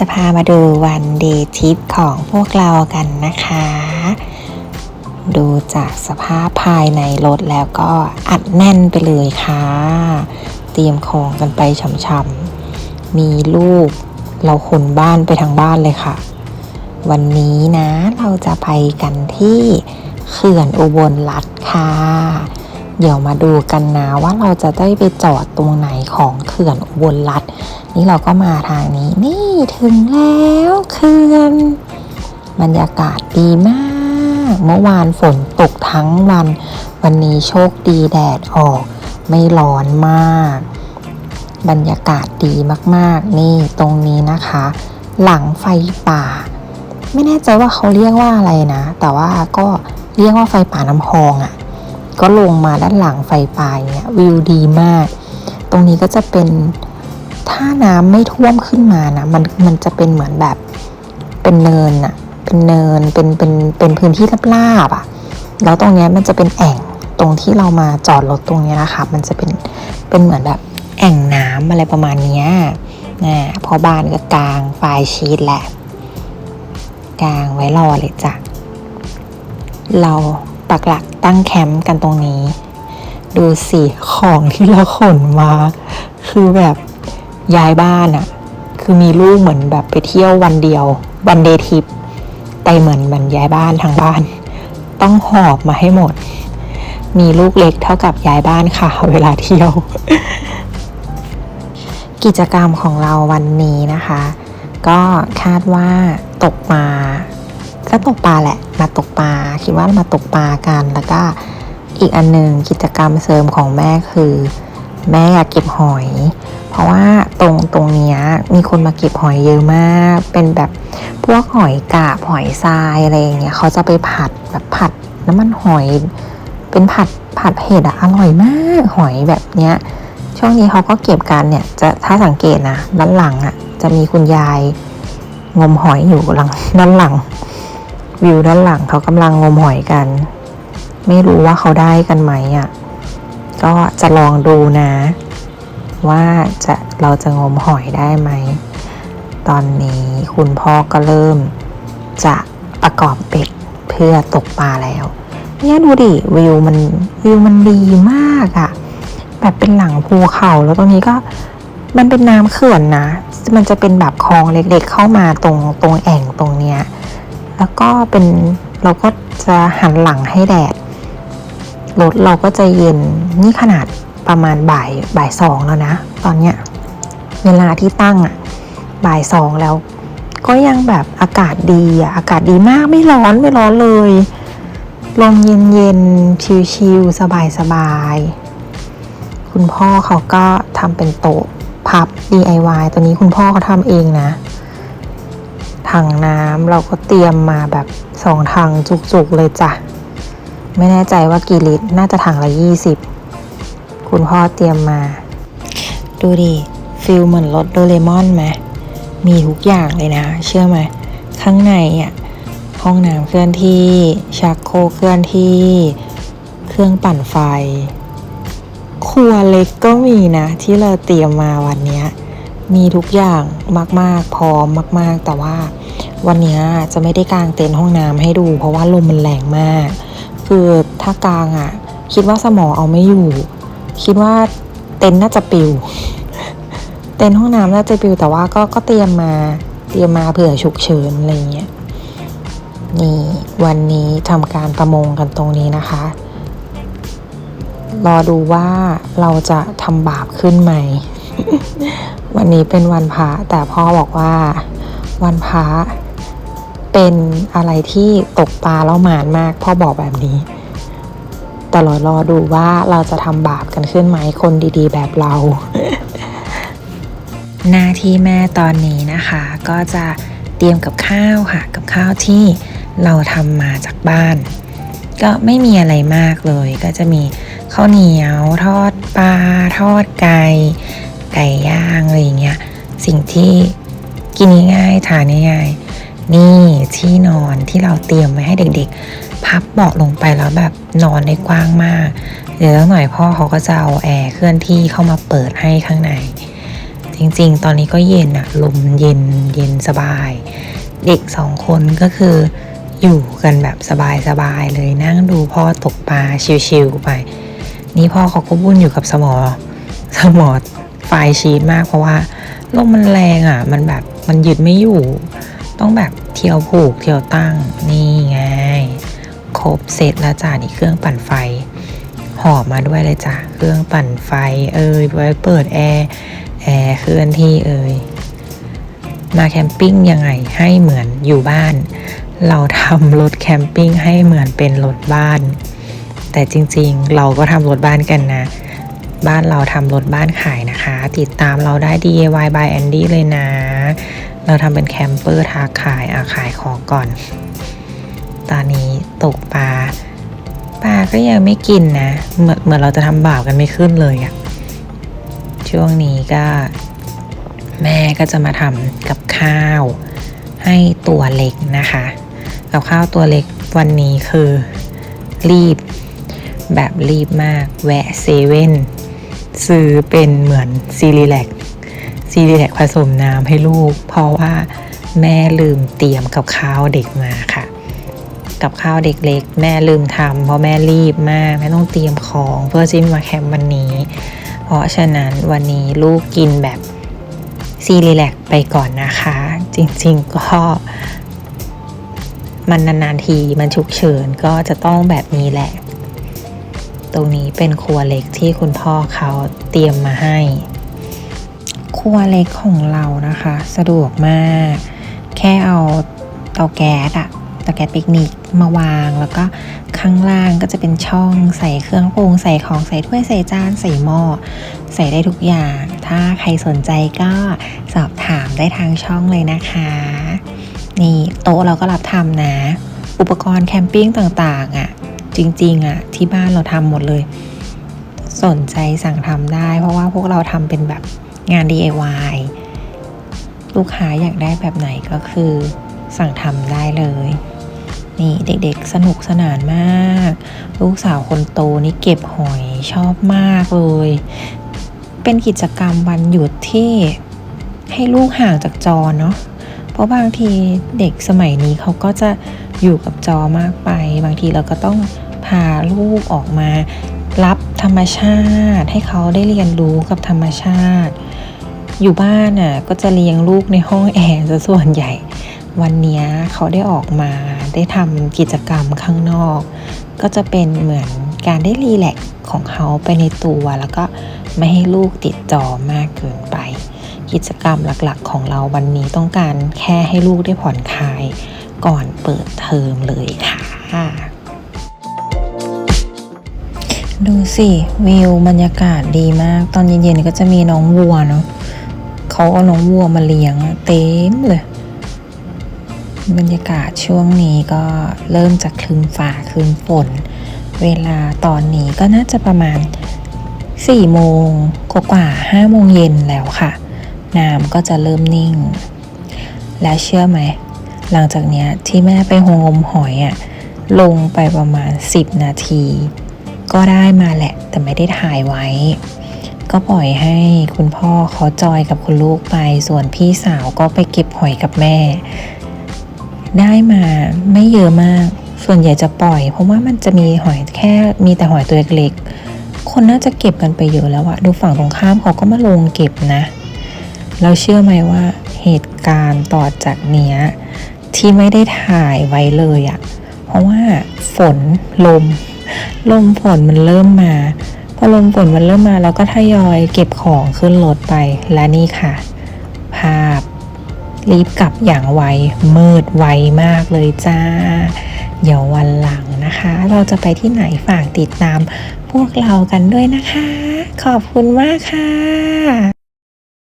จะพามาดูวันเดย์ทริปของพวกเรากันนะคะ ดูจากสภาพภายในรถแล้วก็อัดแน่นไปเลยค่ะ เตรียมของกันไปช่ำๆ มีลูก เราขนบ้านไปทางบ้านเลยค่ะ วันนี้นะเราจะไปกันที่เขื่อนอุบลรัฐค่ะ เดี๋ยวมาดูกันนะว่าเราจะได้ไปจอดตรงไหนของเขื่อนอุบลรัฐนี่เราก็มาทางนี้นี่ถึงแล้วเขื่อนบรรยากาศดีมาก เมื่อวานฝนตกทั้งวัน วันนี้โชคดีแดดออก ไม่ร้อนมาก บรรยากาศดีมากๆ นี่ตรงนี้นะคะ หลังไฟป่า ไม่แน่ใจว่าเขาเรียกว่าอะไรนะ แต่ว่าก็เรียกว่าไฟป่าน้ำพองอะ่ะ ก็ลงมาด้านหลังไฟป่ายเนี่ยวิวดีมาก ตรงนี้ก็จะเป็นถ้าน้ำไม่ท่วมขึ้นมานะมันมันจะเป็นเหมือนแบบเป็นเนินอะเป็นเนินเป็นเป็นเป็นพื้นที่ลาบๆอะแล้วตรงนี้มันจะเป็นแอ่งตรงที่เรามาจอดรถตรงนี้นะคะ มันจะเป็นเป็นเหมือนแบบแอ่งน้ำอะไรประมาณนี้นะพอบ้านก็กลางไฟชีตแหละกลางไว้รอเลยจ้ะเรา ปักหลักตั้งแคมป์กันตรงนี้ ดูสิของที่เราขนมา คือแบบย้ายบ้านอะคือมีลูกเหมือนแบบไปเที่ยววันเดียว วันเดทิปแต่เหมือนมือนย้ายบ้านทางบ้าน ต้องหอบมาให้หมด มีลูกเล็กเท่ากับย้ายบ้านค่ะ เวลาเที่ยว กิจกรรมของเราวันนี้นะคะ ก็คาดว่าตกปลา ก็ตกปลาแหละ มาตกปลาคิดว่ามาตกปลากัน แล้วก็อีกอันหนึ่งกิจกรรมเสริมของแม่คือ แม่อยากเก็บหอย เพราะว่าตรงตรงนี้มีคนมาเก็บหอยเยอะมาก เป็นแบบพวกหอยกาบหอยทรายอะไรอย่างเงี้ยเขาจะไปผัดแบบผัดน้ำมันหอย เป็นผัดผัดเผ็ดอะอร่อยมากหอยแบบเนี้ยช่วงนี้เขาก็เก็บกันเนี่ยจะถ้าสังเกตนะด้านหลังอะจะมีคุณยายงมหอยอยู่หลังด้านหลัง วิวด้านหลังเขากำลังงมหอยกัน ไม่รู้ว่าเขาได้กันไหมอะก็จะลองดูนะ ว่าจะเราจะงมหอยได้ไหม ตอนนี้คุณพ่อก็เริ่มจะประกอบเป็ดเพื่อตกปลาแล้ว เนี่ยดูดิวิวมันวิวมันดีมากอะ แบบเป็นหลังภูเขาแล้วตรงนี้ก็มันเป็นน้ำเขื่อนนะ มันจะเป็นแบบคลองเล็กๆเข้ามาตรงตรงแอ่งตรงเนี้ย แล้วก็เป็นเราก็จะหันหลังให้แดดรถเราก็จะเย็นนี่ขนาดประมาณบ่ายบ่ายสองแล้วนะ ตอนเนี้ยเวลาที่ตั้งอะบ่ายสองแล้ว ก็ยังแบบอากาศดีอะอากาศดีมากไม่ร้อนไม่ร้อนเลยลมเย็นเย็นๆชิลๆสบายสบายคุณพ่อเขาก็ทำเป็นโต๊ะพับ DIY ตัวนี้คุณพ่อเขาทำเองนะ ถังน้ำเราก็เตรียมมาแบบสองถังจุกๆเลยจ้ะ ไม่แน่ใจว่ากี่ลิตร น่าจะถังละยี่สิบคุณพ่อเตรียมมา ดูดิฟิลเหมือนรถโดเรมอนไหมมีทุกอย่างเลยนะ เชื่อไหมข้างในอะห้องน้ำเคลื่อนที่ชักโครเคลื่อนที่ เครื่องปั่นไฟ ครัวเล็กก็มีนะ ที่เราเตรียมมาวันนี้ มีทุกอย่างมาก ๆ พร้อมมาก ๆ แต่ว่าวันนี้จะไม่ได้กางเต็นท์ห้องน้ำให้ดู เพราะว่าลมมันแรงมาก คือถ้ากางอะ คิดว่าสมอเอาไม่อยู่ คิดว่าเต็นท์น่าจะปิว เต็นท์ห้องน้ำน่าจะปิว แต่ว่าก็ก็เตรียมมาเตรียมมาเผื่อฉุกเฉินอะไรเงี้ยนี่วันนี้ทำการประมงกันตรงนี้นะคะ รอดูว่าเราจะทำบาปขึ้นไหม วันนี้เป็นวันพระแต่พ่อบอกว่าวันพระเป็นอะไรที่ตกปลาแล้วหมานมาก พ่อบอกแบบนี้แต่รอรอดูว่าเราจะทำบาปกันขึ้นไหมคนดีๆ แบบเรา หน้าที่แม่ตอนนี้นะคะ ก็จะเตรียมกับข้าวค่ะ กับข้าวที่เราทำมาจากบ้าน ก็ไม่มีอะไรมากเลย ก็จะมีข้าวเหนียว ทอดปลาทอดไก่ ไก่ย่างอะไรอย่างเงี้ยสิ่งที่กินง่ายๆทานง่ายนี่ที่นอนที่เราเตรียมไว้ให้เด็กๆ พับเบาะลงไปแล้วแบบนอนได้กว้างมากเดี๋ยวสักหน่อยพ่อเขาก็จะเอาแอร์เคลื่อนที่เข้ามาเปิดให้ข้างใน จริงๆ ตอนนี้ก็เย็นอะลมเย็นเย็นสบาย เด็กสองคนก็คืออยู่กันแบบสบายๆเลยนั่งดูพ่อตกปลาชิวๆไป นี่พ่อเขาก็วุ่นอยู่กับสมอสมอ ไฟชีตมากเพราะว่าลมมันแรงอะ มันแบบมันหยึดไม่อยู่ ต้องแบบเที่ยวผูกเที่ยวตั้งนี่ไงครบเสร็จแล้วจ้ะนี่เครื่องปั่นไฟหอบมาด้วยเลยจ้ะเครื่องปั่นไฟเอ่ยไว้เปิดแอร์แอร์เคลื่อนที่เอ่ยมาแคมปิ้งยังไงให้เหมือนอยู่บ้าน เราทำรถแคมปิ้งให้เหมือนเป็นรถบ้าน แต่จริงๆ เราก็ทำรถบ้านกันนะ บ้านเราทำรถบ้านขายนะคะ ติดตามเราได้ DIY by Andy เลยนะ เราทำเป็นแคมเปอร์ทาขายอาขายของก่อน ตอนนี้ตกปลาปลาก็ยังไม่กินนะเหมือนเหมือนเราจะทำบ่าปกันไม่ขึ้นเลยอะช่วงนี้ก็แม่ก็จะมาทำกับข้าวให้ตัวเล็กนะคะ กับข้าวตัวเล็กวันนี้คือรีบแบบรีบมากแวะเซเว่น ซื้อเป็นเหมือนซีรีแลกซีรีแลกผสมน้ำให้ลูก เพราะว่าแม่ลืมเตรียมกับข้าวเด็กมาค่ะ กับข้าวเด็กเล็ก แม่ลืมทำเพราะแม่รีบมากแม่ต้องเตรียมของเพื่อจิ้มมาแคมป์วันนี้ เพราะฉะนั้นวันนี้ลูกกินแบบซีรีแลกไปก่อนนะคะ จริงๆก็มันนานๆทีมันฉุกเฉินก็จะต้องแบบนี้แหละ ตรงนี้เป็นครัวเล็กที่คุณพ่อเขาเตรียมมาให้ ครัวเล็กของเรานะคะ สะดวกมาก แค่เอาเตาแก๊สอะเตาแก๊สปิกนิกมาวางแล้วก็ข้างล่างก็จะเป็นช่องใส่เครื่องปรุง ใส่ของใส่ถ้วยใส่จานใส่หม้อใส่ได้ทุกอย่าง ถ้าใครสนใจก็สอบถามได้ทางช่องเลยนะคะ นี่โต๊ะเราก็รับทำนะ อุปกรณ์แคมปิ้งต่างๆอะ่ะ จริงๆอะที่บ้านเราทำหมดเลย สนใจสั่งทำได้ เพราะว่าพวกเราทำเป็นแบบงาน DIY ลูกค้าอยากได้แบบไหนก็คือสั่งทำได้เลย นี่เด็กๆสนุกสนานมาก ลูกสาวคนโตนี่เก็บหอยชอบมากเลย เป็นกิจกรรมวันหยุดที่ให้ลูกห่างจากจอเนาะเพราะบางทีเด็กสมัยนี้เขาก็จะ อยู่กับจอมากไป บางทีเราก็ต้องพาลูกออกมา รับธรรมชาติ ให้เขาได้เรียนรู้กับธรรมชาติ อยู่บ้านน่ะก็จะเลี้ยงลูกในห้องแอร์ซะส่วนใหญ่ วันนี้เขาได้ออกมาได้ทำกิจกรรมข้างนอก ก็จะเป็นเหมือนการได้รีแลกของเขาไปในตัวแล้วก็ไม่ให้ลูกติดจอมากเกินไป กิจกรรมหลักๆ ของเราวันนี้ต้องการแค่ให้ลูกได้ผ่อนคลาย ก่อนเปิดเทอมเลยค่ะ ดูสิวิวบรรยากาศดีมาก ตอนเย็นๆก็จะมีน้องวัวเนาะเขาเอาน้องวัวมาเลี้ยงเต็มเลยบรรยากาศช่วงนี้ก็เริ่มจากคลึมฟ้าคลึมฝน เวลาตอนนี้ก็น่าจะประมาณ4โมงกว่าๆ5โมงเย็นแล้วค่ะ น้ำก็จะเริ่มนิ่ง และเชื่อไหม หลังจากเนี้ยที่แม่ไปหงมหอยอะ่ะลงไปประมาณ 10 นาที ก็ได้มาแหละ แต่ไม่ได้ถ่ายไว้ ก็ปล่อยให้คุณพ่อเขาจอยกับคุณลูกไป ส่วนพี่สาวก็ไปเก็บหอยกับแม่ ได้มาไม่เยอะมาก ส่วนใหญ่จะปล่อย เพราะว่ามันจะมีหอยแค่มีแต่หอยตัวเล็กๆคนน่าจะเก็บกันไปเยอะแล้วอะดูฝั่งตรงข้ามเขาก็มาลงเก็บนะ เราเชื่อไหมว่าเหตุการณ์ต่อจากเนี้ย ที่ไม่ได้ถ่ายไว้เลยอะ่ะ เพราะว่าฝนลม ลมฝนมันเริ่มมา พอลมฝนมันเริ่มมาเราก็ทยอยเก็บของขึ้นรถไป และนี่ค่ะ ภาพรีบกลับอย่างไว มืดไวมากเลยจ้า เดี๋ยววันหลังนะคะ เราจะไปที่ไหนฝากติดตามพวกเรากันด้วยนะคะ ขอบคุณมากค่ะ